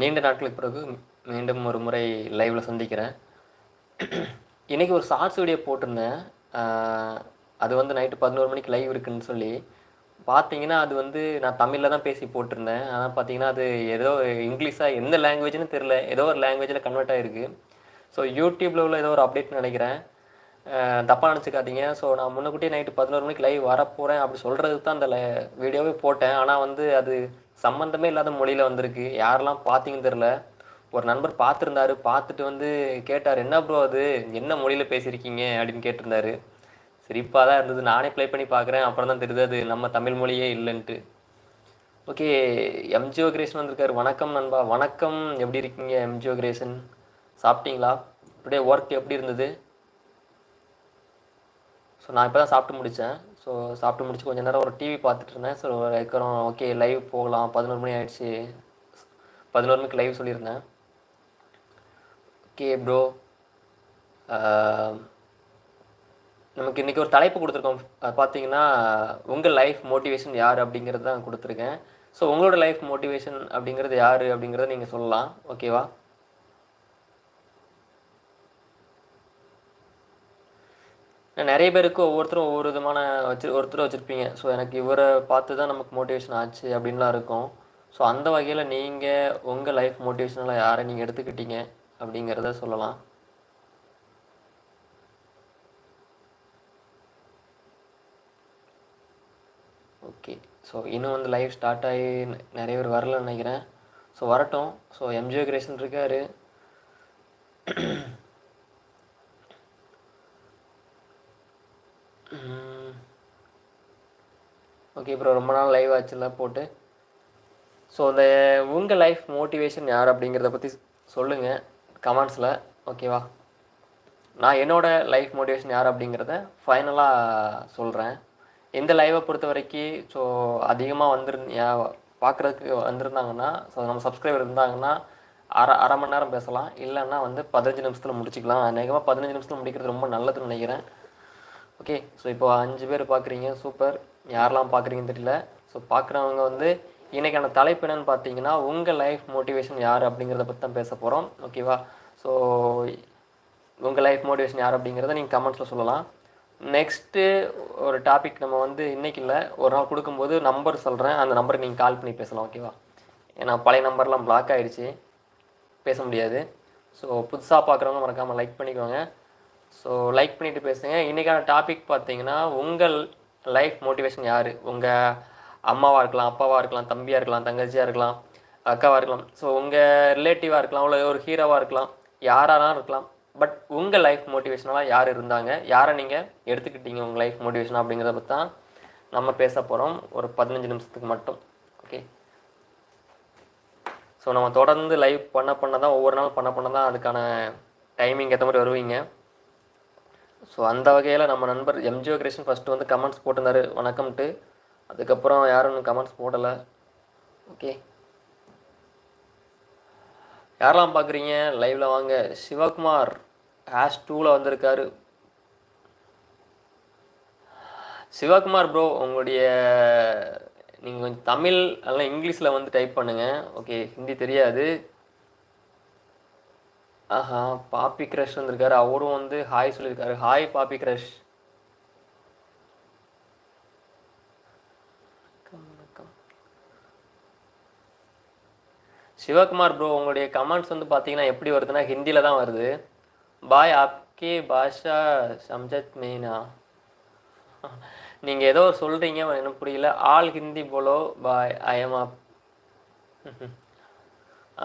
நீண்ட நாட்களுக்கு பிறகு மீண்டும் ஒரு முறை லைவில் சந்திக்கிறேன். இன்றைக்கி ஒரு ஷார்ட்ஸ் வீடியோ போட்டிருந்தேன். அது வந்து நைட்டு பதினோரு மணிக்கு லைவ் இருக்குன்னு சொல்லி. பார்த்தீங்கன்னா அது வந்து நான் தமிழில் தான் பேசி போட்டிருந்தேன். ஆனால் பார்த்தீங்கன்னா அது ஏதோ இங்கிலீஷாக எந்த லாங்குவேஜ்னு தெரில ஏதோ ஒரு லாங்குவேஜில் கன்வெர்ட் ஆகிருக்கு ஸோ யூடியூப்பில் உள்ள ஏதோ ஒரு அப்டேட் நினைக்கிறேன். தப்பாக நினச்சிக்காதீங்க. ஸோ நான் முன்னக்கூட்டியே நைட்டு பதினோரு மணிக்கு லைவ் வரப்போகிறேன் அப்படி சொல்கிறது தான் அந்த வீடியோவே போட்டேன். ஆனால் வந்து அது சம்மந்தமே இல்லாத மொழியில் வந்திருக்கு. யாரெல்லாம் பார்த்தீங்கன்னு தெரில ஒரு நண்பர் பார்த்துருந்தாரு. பார்த்துட்டு வந்து கேட்டார் என்ன ப்ரோ அது? என்ன மொழியில் பேசியிருக்கீங்க? அப்படின்னு கேட்டிருந்தாரு. சிரிப்பாக தான் இருந்தது. நானே ப்ளே பண்ணி பார்க்குறேன். அப்புறம் தான் தெரியுது அது நம்ம தமிழ் மொழியே இல்லைன்ட்டு. ஓகே எம்ஜிஓ கிரேஷன் வந்திருக்காரு. வணக்கம் நண்பா. வணக்கம். எப்படி இருக்கீங்க எம்ஜிஓ கிரேஷன் சாப்பிட்டீங்களா? டுடே ஒர்க் எப்படி இருந்தது? ஸோ நான் இப்போ தான் சாப்பிட்டு முடித்தேன் ஸோ சாப்பிட்டு முடிச்சு கொஞ்சம் நேரம் ஒரு டிவி பார்த்துட்டு இருந்தேன். ஸோ அதுக்கப்புறம் ஓகே லைவ் போகலாம். பதினோரு மணி ஆகிடுச்சு பதினோரு மணிக்கு லைவ் சொல்லியிருந்தேன். ஓகே ப்ரோ நமக்கு இன்றைக்கி ஒரு தலைப்பு கொடுத்துருக்கோம். பார்த்தீங்கன்னா உங்கள் லைஃப் மோட்டிவேஷன் யார் அப்படிங்கிறது தான் கொடுத்துருக்கேன். ஸோ உங்களோட லைஃப் மோட்டிவேஷன் அப்படிங்கிறது யார் அப்படிங்கிறத நீங்கள் சொல்லலாம். ஓகேவா நிறைய பேருக்கு ஒவ்வொருத்தரும் ஒவ்வொரு விதமான வச்சு ஒருத்தர் வச்சுருப்பீங்க. ஸோ எனக்கு இவரை பார்த்து தான் நமக்கு மோட்டிவேஷன் ஆச்சு அப்படின்லாம் இருக்கும். ஸோ அந்த வகையில் நீங்கள் உங்கள் லைஃப் மோட்டிவேஷனில் யாரை நீங்கள் எடுத்துக்கிட்டீங்க அப்படிங்கிறத சொல்லலாம். ஓகே ஸோ இன்னும் வந்து லைவ் ஸ்டார்ட் ஆகி நிறைய பேர் வரலன்னு நினைக்கிறேன். ஸோ வரட்டும். ஸோ எம்ஜிஓ கிரேஷன் இருக்கார். ஓகே ப்ரோ ரொம்ப நாள் லைவ் ஆச்சுலாம் போட்டு. ஸோ இந்த உங்கள் லைஃப் மோட்டிவேஷன் யார் அப்படிங்கிறத பற்றி சொல்லுங்கள் கமெண்ட்ஸில் ஓகேவா நான் என்னோடய லைஃப் மோட்டிவேஷன் யார் அப்படிங்கிறத ஃபைனலாக சொல்கிறேன் இந்த லைவை பொறுத்த வரைக்கும் ஸோ அதிகமாக வந்துருந்த பார்க்குறதுக்கு வந்திருந்தாங்கன்னா ஸோ நம்ம சப்ஸ்கிரைபர் இருந்தாங்கன்னா அரை அரை மணி நேரம் பேசலாம். இல்லைன்னா வந்து பதினஞ்சு நிமிஷத்தில் முடிச்சுக்கலாம். அநேகமாக பதினஞ்சு நிமிஷத்தில் முடிக்கிறது ரொம்ப நல்லதுன்னு நினைக்கிறேன். ஓகே ஸோ இப்போ அஞ்சு பேர் பார்க்குறீங்க சூப்பர் யாரெல்லாம் பார்க்குறீங்கன்னு தெரியல. ஸோ பார்க்குறவங்க வந்து இன்றைக்கான தலைப்பு என்னென்னு பார்த்தீங்கன்னா உங்கள் லைஃப் மோட்டிவேஷன் யார் அப்படிங்கிறத பற்றி தான் பேச போகிறோம் ஓகேவா ஸோ உங்கள் லைஃப் மோட்டிவேஷன் யார் அப்படிங்கிறத நீங்கள் கமெண்ட்ஸில் சொல்லலாம். நெக்ஸ்ட்டு ஒரு டாபிக் நம்ம வந்து இன்றைக்கி இல்லை ஒரு நாள் கொடுக்கும்போது நம்பர் சொல்கிறேன் அந்த நம்பருக்கு நீங்கள் கால் பண்ணி பேசலாம் ஓகேவா ஏன்னா பழைய நம்பர்லாம் பிளாக் ஆகிடுச்சி பேச முடியாது. ஸோ புதுசாக பார்க்குறவங்க மறக்காமல் லைக் பண்ணிக்கோங்க. ஸோ லைக் பண்ணிவிட்டு பேசுங்க. இன்றைக்கான டாபிக் பார்த்தீங்கன்னா உங்கள் லைஃப் மோட்டிவேஷன் யார்? உங்கள் அம்மாவாக இருக்கலாம் அப்பாவாக இருக்கலாம் தம்பியாக இருக்கலாம் தங்கச்சியாக இருக்கலாம் அக்காவாக இருக்கலாம். ஸோ உங்கள் ரிலேட்டிவாக இருக்கலாம் இல்லை ஒரு ஹீரோவாக இருக்கலாம் யாராலாம் இருக்கலாம். பட் உங்கள் லைஃப் மோட்டிவேஷனலாக யார் இருந்தாங்க? யாரை நீங்கள் எடுத்துக்கிட்டீங்க உங்கள் லைஃப் மோட்டிவேஷன் அப்படிங்கிறத பற்றி தான் நம்ம பேச போகிறோம் ஒரு பதினஞ்சு நிமிஷத்துக்கு மட்டும். ஓகே ஸோ நம்ம தொடர்ந்து லைவ் பண்ண பண்ண தான் ஒவ்வொரு நாள் பண்ண பண்ண தான் அதுக்கான டைமிங் ஏற்ற மாதிரி வருவீங்க. ஸோ அந்த வகையில் நம்ம நண்பர் எம்ஜிஓ கிரேஷன் ஃபஸ்ட்டு வந்து கமெண்ட்ஸ் போட்டிருந்தாரு. வணக்கம்ட்டு. அதுக்கப்புறம் யாரும் கமெண்ட்ஸ் போடலை. ஓகே யாரெல்லாம் பார்க்குறீங்க? லைவில் வாங்க. சிவகுமார் ஹேஷ் டூவில் வந்திருக்காரு. சிவகுமார் ப்ரோ உங்களுடைய நீங்கள் கொஞ்சம் தமிழ் அல்ல இங்கிலீஷில் வந்து டைப் பண்ணுங்கள் ஓகே ஹிந்தி தெரியாது. ஆஹா பாப்பி கிரஷ் வந்திருக்காரு. அவரும் வந்து ஹாய் சொல்லியிருக்காரு. Hi poppy crush Sivakumar bro உங்களுடைய கமெண்ட்ஸ் வந்து பார்த்தீங்கன்னா எப்படி வருதுன்னா ஹிந்தியில் தான் வருது. பாய் ஆப்கே பாஷா சம்ஜத் மெய்னா நீங்கள் ஏதோ சொல்கிறீங்க எனக்கு புரியல. ஆல் ஹிந்தி போலோ பாய் ஐஎம் ஆப்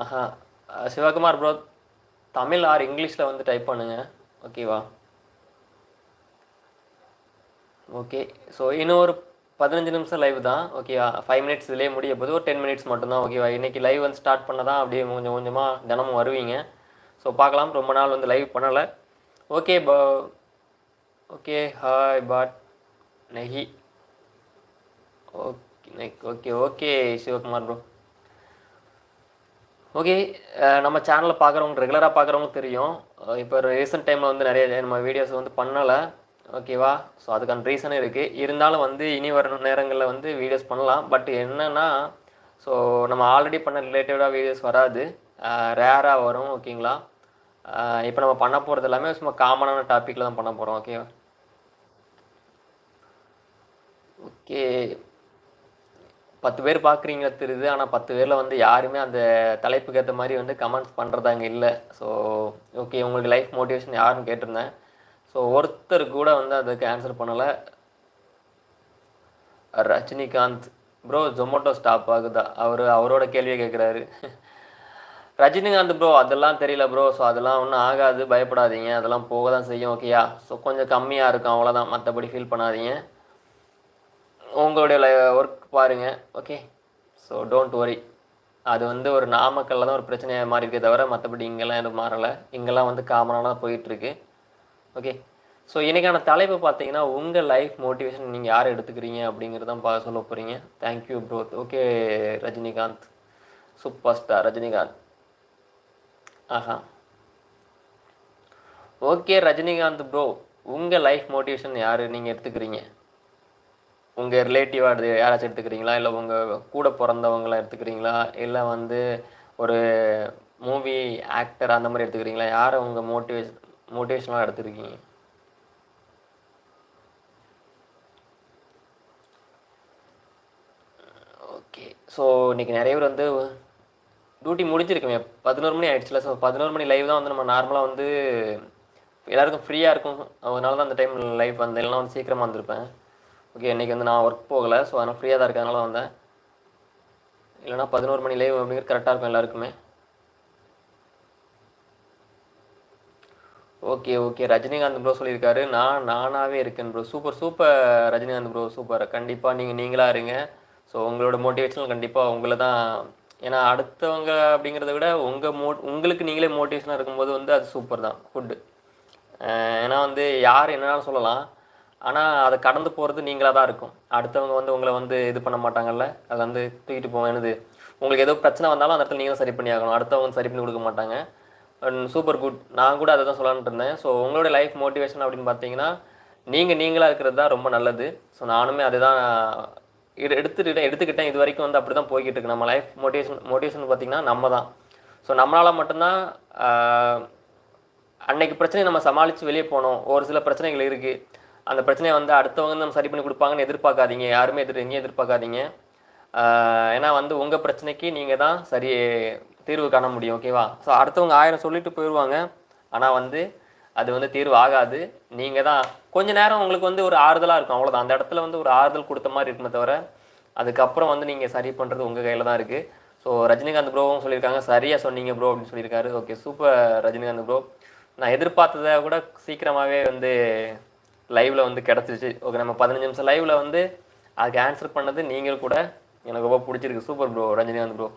ஆஹா சிவகுமார் ப்ரோ தமிழ் ஆர் இங்கிலீஷில் வந்து டைப் பண்ணுங்கள் ஓகேவா ஓகே ஸோ இன்னும் ஒரு பதினஞ்சு நிமிஷம் லைவ் தான். ஓகேவா ஃபைவ் மினிட்ஸ் இதுலேயே முடிய போது ஒரு டென் மினிட்ஸ் மட்டும்தான். ஓகேவா இன்றைக்கி லைவ் வந்து ஸ்டார்ட் பண்ண தான் அப்படியே கொஞ்சம் கொஞ்சமாக தினமும் வருவீங்க. ஸோ பார்க்கலாம். ரொம்ப நாள் வந்து லைவ் பண்ணலை. ஓகே பா ஓகே ஹாய் பாட் நெஹி okay okay okay Sivakumar bro okay நம்ம சேனலில் பார்க்குறவங்க ரெகுலராக பார்க்குறவங்க தெரியும். இப்போ ரீசெண்ட் டைமில் வந்து நிறைய நம்ம வீடியோஸ் வந்து பண்ணலை. ஓகேவா ஸோ அதுக்கான ரீசனும் இருக்குது இருந்தாலும் வந்து இனி வர நேரங்களில் வந்து வீடியோஸ் பண்ணலாம். பட் என்னென்னா ஸோ நம்ம ஆல்ரெடி பண்ண ரிலேட்டடாக வீடியோஸ் வராது. ரேராக வரும் ஓகேங்களா இப்போ நம்ம பண்ண போகிறது எல்லாமே சும்மா காமனான டாப்பிக்கில் தான் பண்ண போகிறோம் ஓகே ஓகே பத்து பேர் பார்க்குறீங்க தெரியுது. ஆனால் பத்து பேரில் வந்து யாருமே அந்த தலைப்புக்கு ஏற்ற மாதிரி வந்து கமெண்ட்ஸ் பண்ணுறதாங்க இல்லை. ஸோ ஓகே உங்களுக்கு லைஃப் மோட்டிவேஷன் யாருன்னு கேட்டிருந்தேன். ஸோ ஒருத்தர் கூட வந்து அதுக்கு ஆன்சர் பண்ணலை. ரஜினிகாந்த் ப்ரோ ஜொமேட்டோ ஸ்டாப் ஆகுதா? அவர் அவரோட கேள்வியை கேட்குறாரு ரஜினிகாந்த் ப்ரோ அதெல்லாம் தெரியல ப்ரோ ஸோ அதெல்லாம் ஒன்றும் ஆகாது. பயப்படாதீங்க. அதெல்லாம் போக தான் செய்யும் ஓகேயா ஸோ கொஞ்சம் கம்மியாக இருக்கும். அவ்வளோதான் மற்றபடி ஃபீல் பண்ணாதீங்க. உங்களுடைய ஒர்க் பாருங்கள் ஓகே ஸோ டோன்ட் வரி அது வந்து ஒரு நாமக்கல்ல தான் ஒரு பிரச்சனையாக மாறி இருக்கே தவிர மற்றபடி இங்கெல்லாம் எதுவும் மாறலை. இங்கெல்லாம் வந்து காமனாக போயிட்டுருக்கு. ஓகே ஸோ இன்றைக்கான தலைப்பு பார்த்தீங்கன்னா உங்கள் லைஃப் மோட்டிவேஷன் நீங்கள் யார் எடுத்துக்கிறீங்க அப்படிங்கிறதான் பா சொல்ல போகிறீங்க thank you bro okay Rajinikanth. Super star Rajinikanth. Aha. Okay Rajinikanth bro உங்கள் லைஃப் மோட்டிவேஷன் யார் நீங்கள் எடுத்துக்கிறீங்க? உங்கள் ரிலேட்டிவாக யாராச்சும் எடுத்துக்கிறீங்களா? இல்லை உங்கள் கூட பிறந்தவங்களாம் எடுத்துக்கிறீங்களா? இல்லை வந்து ஒரு மூவி ஆக்டர் அந்த மாதிரி எடுத்துக்கிறீங்களா? யாரை உங்கள் மோட்டிவேஷ் மோட்டிவேஷனாக எடுத்துருக்கீங்க ஓகே ஸோ இன்றைக்கி நிறைய பேர் வந்து டியூட்டி முடிஞ்சிருக்குமே. பதினோரு மணி ஆயிடுச்சுல. ஸோ பதினோரு மணி லைவ் தான் வந்து நம்ம நார்மலாக வந்து எல்லாருக்கும் ஃப்ரீயாக இருக்கும். அதனால தான் அந்த டைம் லைவ் வந்தேன் இல்லைனா வந்து சீக்கிரமாக வந்திருப்பேன். ஓகே இன்றைக்கி வந்து நான் ஒர்க் போகலை ஸோ அதனால் ஃப்ரீயாக தான் இருக்கிறதுனால வந்தேன். இல்லைனா பதினோரு மணி லைவ் அப்படிங்கிறது கரெக்டாக இருக்கும் எல்லாருக்குமே. ஓகே ஓகே ரஜினிகாந்த் ப்ரோ சொல்லியிருக்காரு. நான் நானாகவே இருக்கேன் bro super super Rajinikanth bro super கண்டிப்பாக நீங்கள் நீங்களாக இருங்க. ஸோ உங்களோட மோட்டிவேஷனல் கண்டிப்பாக உங்களை தான் ஏன்னா அடுத்தவங்க அப்படிங்கிறத விட உங்கள் மோ உங்களுக்கு நீங்களே மோட்டிவேஷனாக இருக்கும்போது வந்து அது சூப்பர் தான். ஃபுட்டு ஏன்னா வந்து யார் என்னன்னாலும் சொல்லலாம். ஆனால் அதை கடந்து போகிறது நீங்களாக தான் இருக்கும். அடுத்தவங்க வந்து உங்களை வந்து இது பண்ண மாட்டாங்கல்ல? அதை வந்து தூக்கிட்டு போவேன் என்னது? உங்களுக்கு ஏதோ பிரச்சனை வந்தாலும் அந்த இடத்துல நீங்களும் சரி பண்ணி ஆகணும். அடுத்தவங்க சரி பண்ணி கொடுக்க மாட்டாங்க. சூப்பர் குட் நான் கூட அதை தான் சொல்லலான்ட்டு இருந்தேன். ஸோ உங்களோட லைஃப் மோட்டிவேஷன் அப்படின்னு பார்த்தீங்கன்னா நீங்கள் நீங்களாக இருக்கிறது தான் ரொம்ப நல்லது. ஸோ நானுமே அதுதான் தான் எடுத்துக்கிட்டேன் எடுத்துக்கிட்டேன். இது வரைக்கும் வந்து அப்படி தான் போய்கிட்டு இருக்கு. நம்ம லைஃப் மோட்டிவேஷன் மோட்டிவேஷன் பார்த்திங்கன்னா நம்ம தான். ஸோ நம்மளால் மட்டும்தான் அன்னைக்கு பிரச்சனையை நம்ம சமாளித்து வெளியே போனோம். ஒரு சில பிரச்சனைகள் இருக்குது அந்த பிரச்சனையை வந்து அடுத்தவங்க நம்ம சரி பண்ணி கொடுப்பாங்கன்னு எதிர்பார்க்காதீங்க. யாருமே எதிர் எங்கேயும் எதிர்பார்க்காதீங்க. ஏன்னா வந்து உங்கள் பிரச்சனைக்கு நீங்கள் தான் சரி தீர்வு காண முடியும் ஓகேவா ஸோ அடுத்தவங்க ஆயிரம் சொல்லிட்டு போயிடுவாங்க ஆனால் வந்து அது வந்து தீர்வு ஆகாது. நீங்கள் தான் கொஞ்ச நேரம் உங்களுக்கு வந்து ஒரு ஆறுதலாக இருக்கும். அவ்வளோதான் அந்த இடத்துல வந்து ஒரு ஆறுதல் கொடுத்த மாதிரி இருக்குமே தவிர அதுக்கப்புறம் வந்து நீங்கள் சரி பண்ணுறது உங்கள் கையில் தான் இருக்குது ஸோ ரஜினிகாந்த் ப்ரோவும் சொல்லியிருக்காங்க. சரியாக சொன்னீங்க ப்ரோ அப்படின்னு சொல்லியிருக்காரு. Okay super Rajinikanth bro. நான் எதிர்பார்த்ததை கூட சீக்கிரமாகவே வந்து லைவில் வந்து கிடச்சிச்சு ஓகே நம்ம பதினஞ்சு நிமிஷம் லைவில் வந்து அதுக்கு ஆன்சர் பண்ணது நீங்கள் கூட. எனக்கு ரொம்ப பிடிச்சிருக்கு. Super bro Rajinikanth bro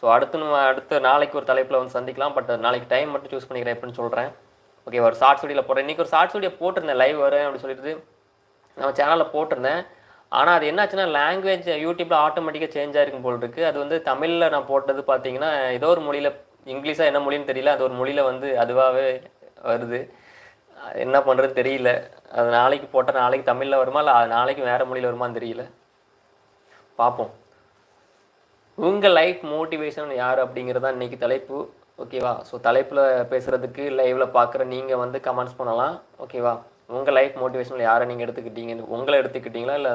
so அடுத்து நம்ம அடுத்த நாளைக்கு ஒரு தலைப்பில் வந்து சந்திக்கலாம். பட் நாளைக்கு டைம் மட்டும் சூஸ் பண்ணிக்கிறேன் எப்படின்னு சொல்கிறேன் ஓகே ஒரு ஷார்ட்ஸ் வீடியோவில் போடுறேன். இன்றைக்கி ஒரு ஷார்ட்ஸ் வீடியோ போட்டிருந்தேன். லைவ் வரேன் அப்படின்னு சொல்லிட்டு நம்ம சேனலில் போட்டிருந்தேன். ஆனால் அது என்னாச்சுன்னா லாங்குவேஜ் யூடியூப்பில் ஆட்டோமேட்டிக்காக சேஞ்ச் ஆகிருக்கும் போல் இருக்குது அது வந்து தமிழில் நான் போட்டது பார்த்தீங்கன்னா ஏதோ ஒரு மொழியில் இங்கிலீஷாக என்ன மொழின்னு தெரியல. அது ஒரு மொழியில் வந்து அதுவாகவே வருது. என்ன பண்ணுறதுன்னு தெரியல. அது நாளைக்கு போட்டால் நாளைக்கு தமிழில் வருமா? இல்லை அது நாளைக்கு வேறு மொழியில் வருமான்னு தெரியல. பார்ப்போம் உங்கள் லைஃப் மோட்டிவேஷன் யார் அப்படிங்கிறது தான் இன்றைக்கி தலைப்பு ஓகேவா ஸோ தலைப்பில் பேசுகிறதுக்கு லைவில் பார்க்குற நீங்கள் வந்து கமெண்ட்ஸ் பண்ணலாம். ஓகேவா உங்கள் லைஃப் மோட்டிவேஷனில் யாரை நீங்கள் எடுத்துக்கிட்டீங்க? உங்களை எடுத்துக்கிட்டீங்களா? இல்லை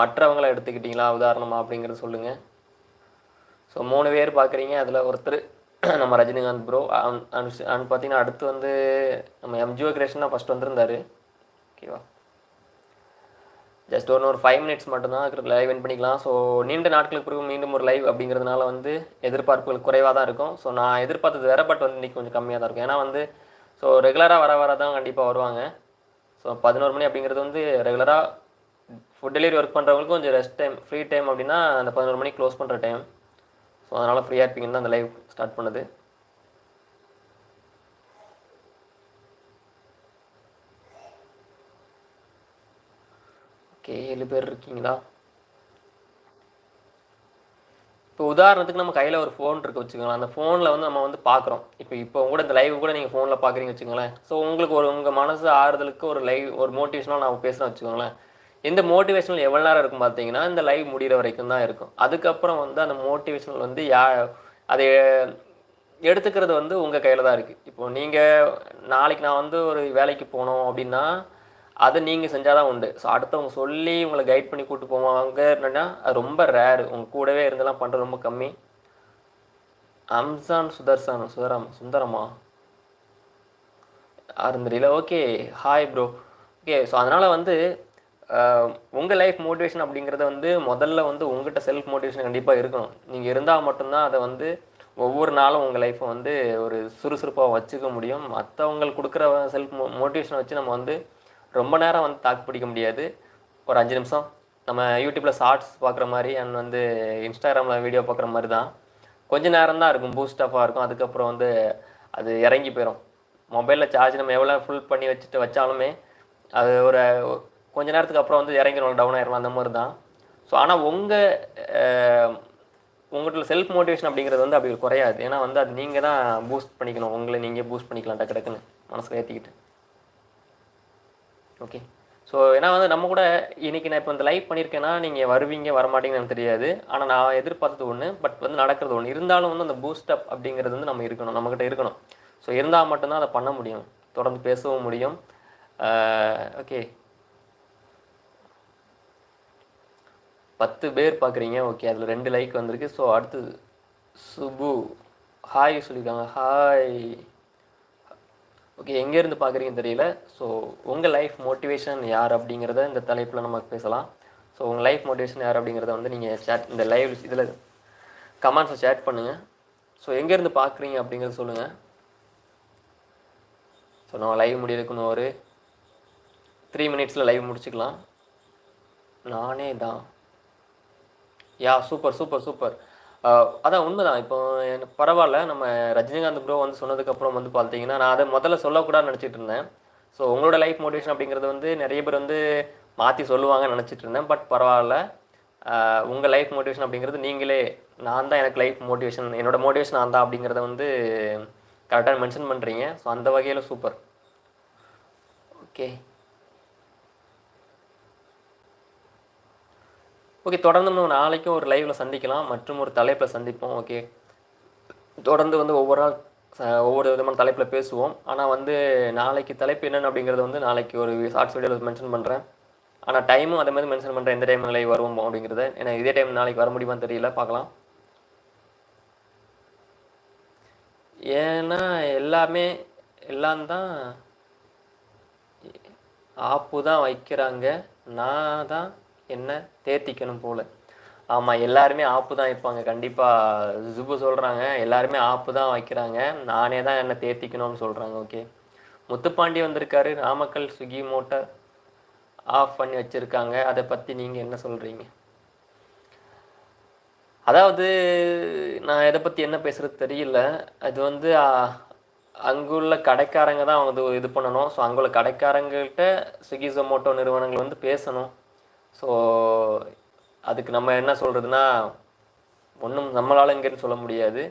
மற்றவங்கள எடுத்துக்கிட்டீங்களா? உதாரணமாக அப்படிங்கிறத சொல்லுங்கள் ஸோ மூணு பேர் பார்க்குறீங்க அதில் ஒருத்தர் நம்ம ரஜினிகாந்த் ப்ரோ அண்ட் பார்த்தீங்கன்னா அடுத்து வந்து நம்ம எம்ஜிஓ கிரேஷன் தான் ஃபஸ்ட் வந்திருந்தார். ஓகேவா ஜஸ்ட் ஒன்று ஒரு ஃபைவ் மினிட்ஸ் மட்டும்தான் லைவ் வின் பண்ணிக்கலாம். ஸோ நீண்ட நாட்களுக்கு பிறகு மீண்டும் ஒரு லைவ் அப்படிங்கிறதுனால வந்து எதிர்பார்ப்புகள் குறைவாக தான் இருக்கும். ஸோ நான் எதிர்பார்த்தது வேறு பட் வந்து இன்றைக்கி கொஞ்சம் கம்மியாக தான் இருக்கும். ஏன்னா வந்து ஸோ ரெகுலராக வர வர தான் கண்டிப்பாக வருவாங்க. ஸோ பதினோரு மணி அப்படிங்கிறது வந்து ரெகுலராக ஃபுட் டெலிவரி ஒர்க் பண்ணுறவங்களுக்கு கொஞ்சம் ரெஸ்ட் டைம் ஃப்ரீ டைம் அப்படின்னா அந்த பதினோரு மணிக்கு க்ளோஸ் பண்ணுற டைம் ஸோ அதனால் ஃப்ரீயாக இருப்பீங்கன்னு தான் அந்த லைவ் ஸ்டார்ட் பண்ணுது. ஓகே ஏழு பேர் இருக்கீங்களா? இப்போ உதாரணத்துக்கு நம்ம கையில் ஒரு ஃபோன் இருக்கு வச்சுக்கோங்களேன். அந்த ஃபோனில் வந்து நம்ம வந்து பார்க்குறோம் இப்போ இப்போ கூட இந்த லைவ் கூட நீங்கள் ஃபோனில் பார்க்குறீங்க வச்சுக்கோங்களேன். ஸோ உங்களுக்கு ஒரு உங்கள் மனசு ஆறுதலுக்கு ஒரு லைவ் ஒரு மோட்டிவேஷனாக நான் பேசுகிறேன் வச்சுக்கோங்களேன். இந்த மோட்டிவேஷனல் எவ்வளோ நேரம் இருக்கும் பார்த்தீங்கன்னா இந்த லைவ் முடிகிற வரைக்கும் தான் இருக்கும். அதுக்கப்புறம் வந்து அந்த மோட்டிவேஷனல் வந்து யா அதை எடுத்துக்கிறது வந்து உங்கள் கையில் தான் இருக்குது இப்போ நீங்கள் நாளைக்கு நான் வந்து ஒரு வேலைக்கு போனோம் அப்படின்னா அதை நீங்கள் செஞ்சால் தான் உண்டு. ஸோ அடுத்தவங்க சொல்லி உங்களை கைட் பண்ணி கூப்பிட்டு போவாங்க என்னென்னா அது ரொம்ப ரேரு உங்கள் கூடவே இருந்தெல்லாம் பண்ணுறது ரொம்ப கம்மி. அம்சான் சுதர்சன் சுதரம் சுந்தரமா? யாருன்னு okay hi bro okay so அதனால் வந்து உங்கள் லைஃப் மோட்டிவேஷன் அப்படிங்கிறத வந்து முதல்ல வந்து உங்கள்கிட்ட செல்ஃப் மோட்டிவேஷன் கண்டிப்பாக இருக்கணும். நீங்கள் இருந்தால் மட்டும்தான் அதை வந்து ஒவ்வொரு நாளும் உங்கள் லைஃப்பை வந்து ஒரு சுறுசுறுப்பாக வச்சுக்க முடியும். மற்றவங்களுக்கு கொடுக்குற செல்ஃப் மோ மோட்டிவேஷனை வச்சு நம்ம வந்து ரொம்ப நேரம் வந்து தாக்கு பிடிக்க முடியாது. ஒரு அஞ்சு நிமிஷம். நம்ம யூடியூப்பில் ஷார்ட்ஸ் பார்க்குற மாதிரி அண்ட் வந்து இன்ஸ்டாகிராமில் வீடியோ பார்க்குற மாதிரி தான். கொஞ்ச நேரம் தான் இருக்கும். பூஸ்டப்பாக இருக்கும். அதுக்கப்புறம் வந்து அது இறங்கி போயிடும் மொபைலில் சார்ஜ் நம்ம எவ்வளோ ஃபுல் பண்ணி வச்சுட்டு வச்சாலுமே அது ஒரு கொஞ்ச நேரத்துக்கு அப்புறம் வந்து இறங்கிடுவாங்க டவுன் ஆயிரும் அந்த மாதிரி தான் ஸோ ஆனால் உங்கள் உங்கள்கிட்ட செல்ஃப் மோட்டிவேஷன் அப்படிங்கிறது வந்து அப்படி குறையாது. ஏன்னா வந்து அது நீங்கள் தான் பூஸ்ட் பண்ணிக்கணும். உங்களை நீங்கள் பூஸ்ட் பண்ணிக்கலாம் டக்கு டக்குன்னு. மனசில் ஏற்றிக்கிட்டு ஓகே ஸோ ஏன்னா வந்து நம்ம கூட இன்றைக்கி நான் இப்போ இந்த லைவ் பண்ணியிருக்கேன்னா நீங்கள் வருவீங்க வரமாட்டீங்கன்னு எனக்கு தெரியாது. ஆனால் நான் எதிர்பார்த்தது ஒன்று பட் வந்து நடக்கிறது ஒன்று இருந்தாலும் வந்து அந்த பூஸ்ட் அப் அப்படிங்கிறது வந்து நம்ம இருக்கணும் நம்மக்கிட்ட இருக்கணும். ஸோ இருந்தால் மட்டும்தான் அதை பண்ண முடியும். தொடர்ந்து பேசவும் முடியும். ஓகே பத்து பேர் பார்க்குறீங்க ஓகே அதில் ரெண்டு லைக் வந்திருக்கு. ஸோ அடுத்து சுபு. ஹாய் சொல்லியிருக்காங்க. ஹாய் ஓகே எங்கேருந்து பார்க்குறீங்கன்னு தெரியல. ஸோ உங்கள் லைஃப் மோட்டிவேஷன் யார் அப்படிங்கிறத இந்த தலைப்பில் நம்ம பேசலாம். ஸோ உங்கள் லைஃப் மோட்டிவேஷன் யார் அப்படிங்கிறத வந்து நீங்கள் சேட் இந்த லைவ் இதில் கமெண்ட்ஸை சேட் பண்ணுங்கள் ஸோ எங்கேருந்து பார்க்குறீங்க அப்படிங்கிறத சொல்லுங்கள் ஸோ நான் லைவ் முடியிருக்குன்னு ஒரு த்ரீ மினிட்ஸில் லைவ் முடிச்சுக்கலாம். நானே தான். யா சூப்பர் சூப்பர் சூப்பர் அதான் உண்மைதான். இப்போ எனக்கு பரவாயில்ல. நம்ம ரஜினிகாந்த் ப்ரோ வந்து சொன்னதுக்கப்புறம் வந்து பார்த்தீங்கன்னா நான் அதை முதல்ல சொல்லக்கூடாதுன்னு நினச்சிட்டு இருந்தேன். ஸோ உங்களோட லைஃப் மோட்டிவேஷன் அப்படிங்கிறது வந்து நிறைய பேர் வந்து மாற்றி சொல்லுவாங்கன்னு நினச்சிட்டு இருந்தேன். பட் பரவாயில்ல. Uh, உங்கள் லைஃப் மோட்டிவேஷன் அப்படிங்கிறது நீங்களே நான் தான் எனக்கு லைஃப் மோட்டிவேஷன் என்னோட மோட்டிவேஷன் நான் தான் அப்படிங்கிறத வந்து கரெக்டாக மென்ஷன் பண்ணுறீங்க ஸோ அந்த வகையில் சூப்பர் ஓகே ஓகே தொடர்ந்து நம்ம நாளைக்கும் ஒரு லைவில் சந்திக்கலாம். மற்றும் ஒரு தலைப்பில் சந்திப்போம். ஓகே தொடர்ந்து வந்து ஒவ்வொரு நாள் ச- ஒவ்வொரு விதமான தலைப்பில் பேசுவோம். ஆனால் வந்து நாளைக்கு தலைப்பு என்னென்னு அப்படிங்கிறது வந்து நாளைக்கு ஒரு ஷார்ட்ஸ் வீடியோவில் மென்ஷன் பண்ணுறேன் ஆனால் டைமும் அதே மாதிரி மென்ஷன் பண்ணுறேன் எந்த டைம் லைவ் வருவோம் அப்படிங்கிறத ஏன்னா இதே டைம் நாளைக்கு வர முடியுமான்னு தெரியல. பார்க்கலாம். ஏன்னா எல்லாமே எல்லாம் தான் ஆப்பு தான் வைக்கிறாங்க. நான் தான் என்ன தேத்திக்கணும் போல. ஆமாம் எல்லாருமே ஆப்பு தான் வைப்பாங்க. கண்டிப்பாக ஜுபு சொல்கிறாங்க எல்லாருமே ஆப்பு தான் வைக்கிறாங்க. நானே தான் என்னை தேர்த்திக்கணும்னு சொல்கிறாங்க ஓகே. முத்துப்பாண்டி வந்திருக்காரு. நாமக்கல் ஸ்விக்கி மோட்டர் ஆஃப் பண்ணி வச்சுருக்காங்க. அதை பற்றி நீங்கள் என்ன சொல்கிறீங்க அதாவது நான் இதை பற்றி என்ன பேசுகிறது தெரியல. அது வந்து அங்குள்ள கடைக்காரங்க தான் அவங்க இது- இது பண்ணணும். ஸோ அங்குள்ள கடைக்காரங்கள்ட்ட ஸ்விக்கி ஜொமோட்டோ நிறுவனங்கள் வந்து பேசணும். ஸோ அதுக்கு நம்ம என்ன சொல்கிறதுனா ஒன்றும் நம்மளால் இங்கேன்னு சொல்ல முடியாது.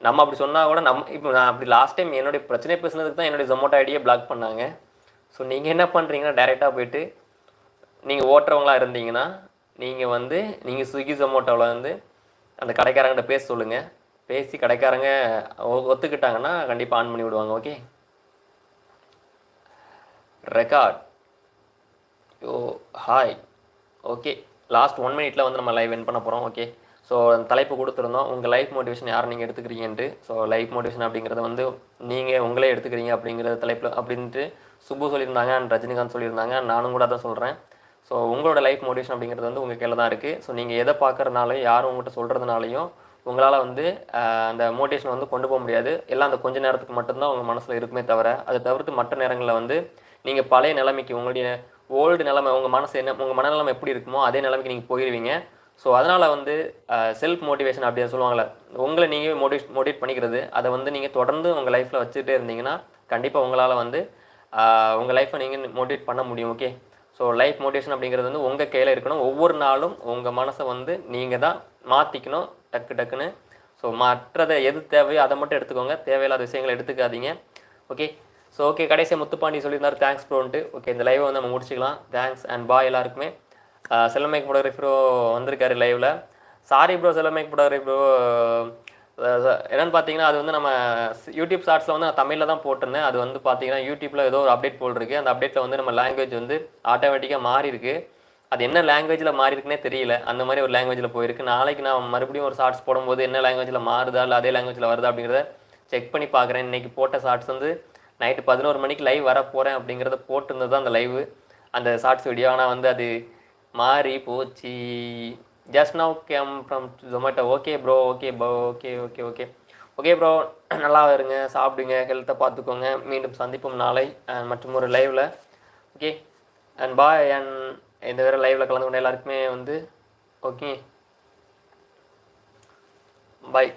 நம்ம அப்படி சொன்னால் கூட நம்ம இப்போ நான் அப்படி லாஸ்ட் டைம் என்னுடைய பிரச்சனை பேசுனதுக்கு தான் என்னுடைய ஜொமோட்டோ ஐடியை பிளாக் பண்ணாங்க. ஸோ நீங்கள் என்ன பண்ணுறீங்கன்னா டைரெக்டாக போயிட்டு நீங்கள் ஓட்டுறவங்களா இருந்தீங்கன்னா நீங்கள் வந்து நீங்கள் ஸ்விக்கி ஜொமோட்டோவில் வந்து அந்த கடைக்காரங்கிட்ட பேச சொல்லுங்கள் பேசி கடைக்காரங்க ஒ- ஒத்துக்கிட்டாங்கன்னா கண்டிப்பாக ஆன் பண்ணி விடுவாங்க ஓகே ரெக்கார்ட் ஓ ஹாய் ஓகே லாஸ்ட் ஒன் மினிட்ல வந்து நம்ம லைவ் என் பண்ண போகிறோம் ஓகே ஸோ அந்த தலைப்பு கொடுத்துருந்தோம் உங்கள் லைஃப் மோட்டிவேஷன் யார் நீங்கள் எடுத்துக்கிறீங்கன்ட்டு ஸோ லைஃப் மோட்டிவேஷன் அப்படிங்கிறத வந்து நீங்கள் உங்களே எடுத்துக்கிறீங்க அப்படிங்கிற தலைப்பில் அப்படின்ட்டு சுப்பு சொல்லியிருந்தாங்க அண்ட் ரஜினிகாந்த் சொல்லியிருந்தாங்க. நானும் கூட அதான் சொல்கிறேன் ஸோ உங்களோட லைஃப் மோட்டிவேஷன் அப்படிங்கிறது வந்து உங்கள் கையில் தான் இருக்குது ஸோ நீங்கள் எதை பார்க்கறதுனாலையும் யாரும் உங்கள்கிட்ட சொல்கிறதுனாலையும் உங்களால் வந்து அந்த மோட்டிவேஷன் வந்து கொண்டு போக முடியாது. எல்லாம் அந்த கொஞ்ச நேரத்துக்கு மட்டும்தான் உங்கள் மனசில் இருக்குமே தவிர அதை தவிர்த்து மற்ற நேரங்களில் வந்து நீங்கள் பழைய நிலைமைக்கு உங்களுடைய ஓல்டு நிலைமை உங்கள் மனசு என்ன உங்கள் மனநிலைமை எப்படி இருக்குமோ அதே நிலைமைக்கு நீங்கள் போயிடுவீங்க ஸோ அதனால் வந்து செல்ஃப் மோட்டிவேஷன் அப்படின்னு சொல்லுவாங்கள்ல உங்களை நீங்கள் மோட்டிவேட் மோட்டிவேட் பண்ணிக்கிறது அதை வந்து நீங்கள் தொடர்ந்து உங்கள் லைஃப்பில் வச்சுட்டே இருந்தீங்கன்னா கண்டிப்பாக உங்களால் வந்து உங்கள் லைஃப்பை நீங்கள் மோட்டிவேட் பண்ண முடியும் ஓகே ஸோ லைஃப் மோட்டிவேஷன் அப்படிங்கிறது வந்து உங்கள் கையில் இருக்கணும். ஒவ்வொரு நாளும் உங்கள் மனசை வந்து நீங்கள் தான் மாற்றிக்கணும் டக்கு டக்குன்னு. ஸோ மற்றதை எது தேவையோ அதை மட்டும் எடுத்துக்கோங்க. தேவையில்லாத விஷயங்களை எடுத்துக்காதீங்க ஓகே ஸோ ஓகே கடைசி முத்துப்பாண்டி சொல்லியிருந்தார் தேங்க்ஸ் ப்ரோன்ட்டு ஓகே இந்த லைவை வந்து நம்ம முடிச்சுக்கலாம். தேங்க்ஸ் அண்ட் பாய் எல்லாருக்குமே. செல்லமேக் ஃபோட்டோகிராஃபரோ வந்திருக்காரு லைவில் சாரி ப்ரோ செல்லமேக் ஃபோட்டோகிராஃபி ப்ரோ என்னென்னு பார்த்தீங்கன்னா அது வந்து நம்ம யூடியூப் ஷார்ட்ஸில் வந்து நான் தமிழில் தான் போட்டிருந்தேன். அது வந்து பார்த்தீங்கன்னா யூடியூப்பில் ஏதோ ஒரு அப்டேட் போட்டிருக்கு அந்த அப்டேட்டில் வந்து நம்ம லாங்குவேஜ் வந்து ஆட்டோமேட்டிக்காக மாறி இருக்கு. அது என்ன லாங்குவேஜில் மாறி இருக்குன்னே தெரியல. அந்த மாதிரி ஒரு லாங்குவேஜில் போயிருக்கு. நாளைக்கு நான் மறுபடியும் ஒரு ஷார்ட்ஸ் போடும்போது என்ன லாங்குவேஜில் மாறுதா? இல்லை அதே லாங்குவேஜில் வருதா? அப்படிங்கிறத செக் பண்ணி பார்க்குறேன். இன்றைக்கி போட்ட ஷார்ட்ஸ் வந்து நைட்டு பதினோரு மணிக்கு லைவ் வர போகிறேன் அப்படிங்கிறத போட்டிருந்தது தான் அந்த லைவ் அந்த ஷார்ட்ஸ் வீடியோ ஆனால் வந்து அது மாறி போச்சு. Just now came from Zomato okay bro okay bro okay okay okay okay bro நல்லா இருங்க. சாப்பிடுங்க. ஹெல்த்தை பார்த்துக்கோங்க. மீண்டும் சந்திப்போம் நாளை மற்றும் ஒரு லைவில் ஓகே அண்ட் பாய் அண்ட் இந்த வேறு லைவில் கலந்து கொண்ட எல்லாருக்குமே வந்து ஓகே பாய்